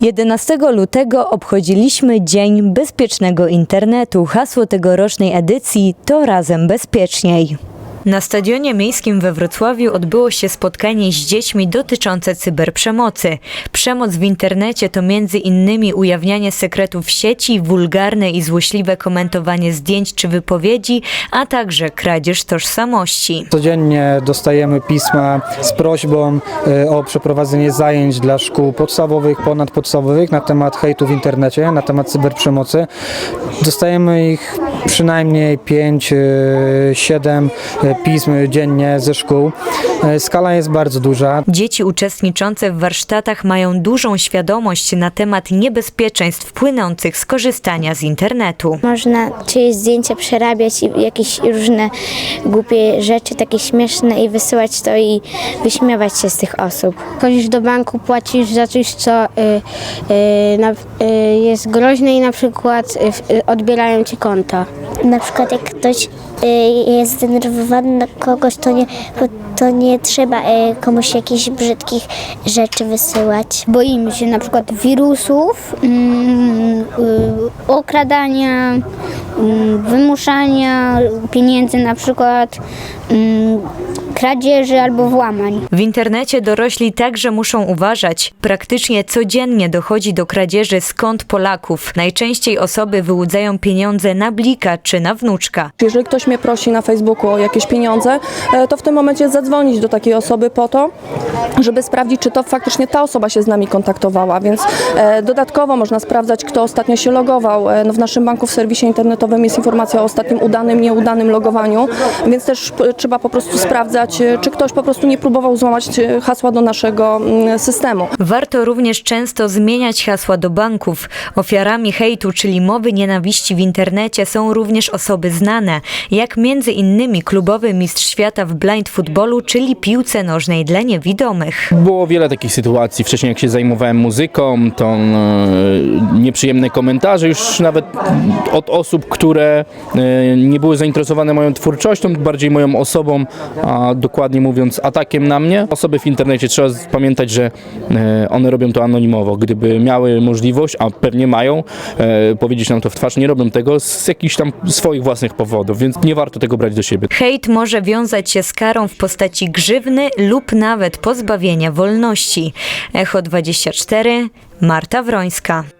11 lutego obchodziliśmy Dzień Bezpiecznego Internetu. Hasło tegorocznej edycji to Razem Bezpieczniej. Na Stadionie Miejskim we Wrocławiu odbyło się spotkanie z dziećmi dotyczące cyberprzemocy. Przemoc w internecie to między innymi ujawnianie sekretów sieci, wulgarne i złośliwe komentowanie zdjęć czy wypowiedzi, a także kradzież tożsamości. Codziennie dostajemy pisma z prośbą e, o przeprowadzenie zajęć dla szkół podstawowych, ponadpodstawowych na temat hejtu w internecie, na temat cyberprzemocy. Dostajemy ich przynajmniej 5-7 pism dziennie ze szkół. E, Skala jest bardzo duża. Dzieci uczestniczące w warsztatach mają dużą świadomość na temat niebezpieczeństw płynących z korzystania z internetu. Można czyjeś zdjęcia przerabiać i jakieś różne głupie rzeczy, takie śmieszne i wysyłać to i wyśmiewać się z tych osób. Chodzisz do banku, płacisz za coś, co y, y, na, y, jest groźne i na przykład y, y, odbierają ci konta. Na przykład jak ktoś y, jest zdenerwowany na kogoś, to nie, to nie trzeba y, komuś jakichś brzydkich rzeczy wysyłać. Boimy się na przykład wirusów, mm, y, okradania, mm, wymuszania pieniędzy na przykład, mm, kradzieży albo włamań. W internecie dorośli także muszą uważać. Praktycznie codziennie dochodzi do kradzieży z kont Polaków. Najczęściej osoby wyłudzają pieniądze na blika czy na wnuczka. Jeżeli ktoś mnie prosi na Facebooku o jakieś pieniądze, e, to w tym momencie zadzwonić do takiej osoby po to, żeby sprawdzić, czy to faktycznie ta osoba się z nami kontaktowała. Więc e, dodatkowo można sprawdzać, kto ostatnio się logował. E, No w naszym banku w serwisie internetowym jest informacja o ostatnim udanym, nieudanym logowaniu, więc też trzeba po prostu sprawdzać, e, czy ktoś po prostu nie próbował złamać e, hasła do naszego mm, systemu. Warto również często zmieniać hasła do banków. Ofiarami hejtu, czyli mowy nienawiści w internecie są również osoby znane, jak między innymi klubowy mistrz świata w blind footballu, czyli piłce nożnej dla niewidomych. Było wiele takich sytuacji. Wcześniej jak się zajmowałem muzyką, to e, nieprzyjemne komentarze już nawet od osób, które nie były zainteresowane moją twórczością, bardziej moją osobą, a dokładnie mówiąc atakiem na mnie. Osoby w internecie trzeba pamiętać, że e, one robią to anonimowo. Gdyby miały możliwość, a pewnie mają, e, powiedzieć nam to w twarz, nie robią tego z jakichś tam swoich własnych powodów, więc nie warto tego brać do siebie. Hejt może wiązać się z karą w postaci grzywny lub nawet pozbawienia wolności. Echo 24, Marta Wrońska.